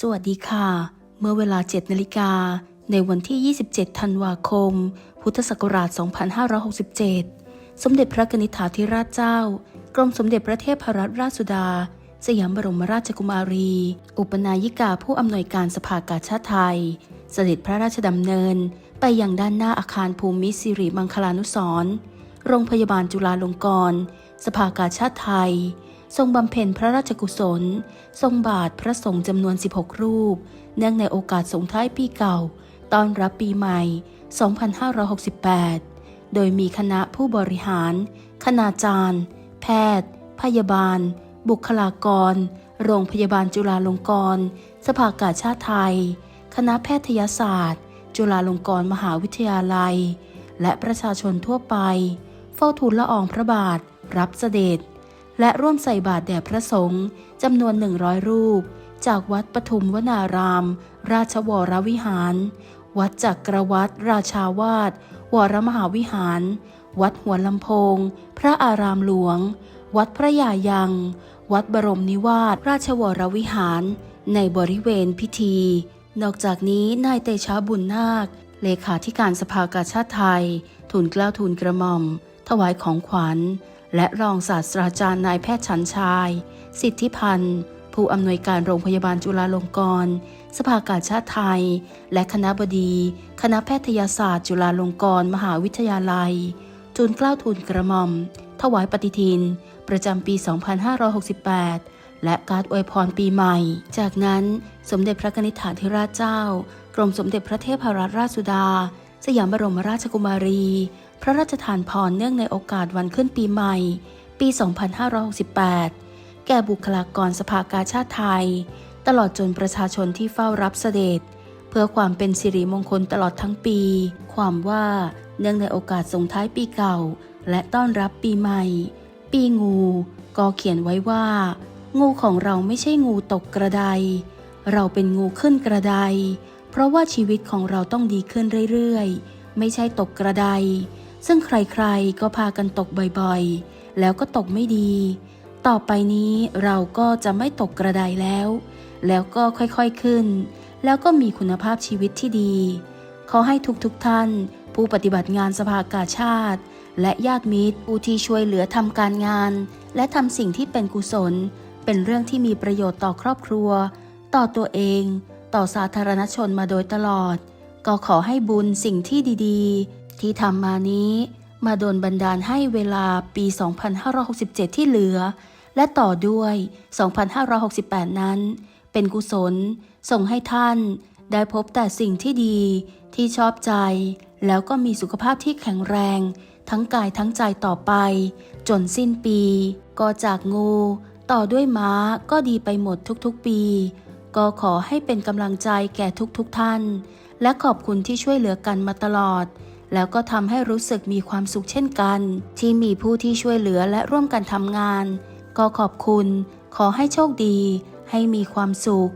สวัสดีค่ะ เมื่อเวลา 7 นาฬิกา ในวันที่ 27 ธันวาคม พุทธศักราช 2567 สมเด็จพระกนิษฐาธิราชเจ้า กรมสมเด็จพระเทพรัตนราชสุดา สยามบรมราชกุมารี อุปนายิกาผู้อำนวยการสภากาชาติไทย เสด็จพระราชดำเนิน ไปยังด้านหน้าอาคารภูมิสิริมังคลานุสร์โรงพยาบาลจุฬาลงกรณ์ สภากาชาติไทย ทรงบำเพ็ญพระราชกุศล ทรงบาทพระสงฆ์จำนวน 16 รูป เนื่องในโอกาสสงท้ายปีเก่า ต้อนรับปีใหม่ 2568 โดยมีคณะผู้บริหาร คณาจารย์ แพทย์ พยาบาล บุคลากร โรงพยาบาลจุฬาลงกรณ์ สภากาชาติไทย คณะแพทยศาสตร์ จุฬาลงกรณ์มหาวิทยาลัย และประชาชนทั่วไป เฝ้าทูลละอองพระบาท รับเสด็จ และร่วมใส่บาตรแด่พระสงฆ์จำนวน 100 รูป จากวัดปทุมวนาราม ราชวรวิหาร วัดจักรวัดราชาวาสวรมหาวิหาร วัดหัวลำโพง พระอารามหลวง วัดพระยายัง วัดบรมนิวาสราชวรวิหาร ในบริเวณพิธี นอกจากนี้นายเตชะบุญนาค เลขาธิการสภากาชาติไทยทูลกล้าทูลกระหม่อม ถวายของขวัญ และรองศาสตราจารย์นายแพทย์ชันชาย สิทธิพันธ์ ผู้อำนวยการโรงพยาบาลจุฬาลงกรณ์ สภากาชาติไทย และคณะบดี คณะแพทยศาสตร์จุฬาลงกรณ์มหาวิทยาลัยทูลเกล้าทูลกระหม่อม ถวายปฏิทิน ประจำปี 2568 และการอวยพรปีใหม่ จากนั้นสมเด็จพระนิษฐาธิราชเจ้า กรมสมเด็จพระเทพรัตนราชสุดา สยามบรมราชกุมารี พระราชทานพรเนื่องในโอกาสวันขึ้นปีใหม่ ปี 2568 แก่บุคลากรสภากาชาติไทย ตลอดจนประชาชนที่เฝ้ารับเสด็จ เพื่อความเป็นสิริมงคลตลอดทั้งปี ความว่าเนื่องในโอกาสส่งท้ายปีเก่า และต้อนรับปีใหม่ ปีงู ก็เขียนไว้ว่า งูของเราไม่ใช่งูตกกระได เราเป็นงูขึ้นกระได เพราะว่าชีวิตของเราต้องดีขึ้นเรื่อยๆ ไม่ใช่ตกกระได ซึ่งใครๆก็พากันตกบ่อยๆ แล้วก็ตกไม่ดี ต่อไปนี้เราก็จะไม่ตกกระไดแล้ว แล้วก็ค่อยๆขึ้น แล้วก็มีคุณภาพชีวิตที่ดี ขอให้ทุกๆทท่าน ผู้ปฏิบัติงานสภากาชาติ และญาติมิตรผู้ที่ช่วยเหลือทำการงาน และทำสิ่งที่เป็นกุศล เป็นเรื่องที่มีประโยชน์ต่อครอบครัว ต่อตัวเอง ต่อสาธารณชนมาโดยตลอด ก็ขอให้บุญสิ่งที่ดีๆ ที่ทำมานี้มาโดนบันดาลให้เวลาปี 2567 ที่เหลือ และต่อด้วย 2568 นั้น เป็นกุศล ส่งให้ท่านได้พบแต่สิ่งที่ดีที่ชอบใจ แล้วก็มีสุขภาพที่แข็งแรง ทั้งกายทั้งใจต่อไป จนสิ้นปี ก็จากงู ต่อด้วยม้าก็ดีไปหมดทุกๆปี ก็ขอให้เป็นกำลังใจแก่ทุกๆท่าน และขอบคุณที่ช่วยเหลือกันมาตลอด แล้วก็ทำให้รู้สึกมีความสุขเช่นกัน ที่มีผู้ที่ช่วยเหลือและร่วมกันทำงาน ก็ขอบคุณ ขอให้โชคดี ให้มีความสุข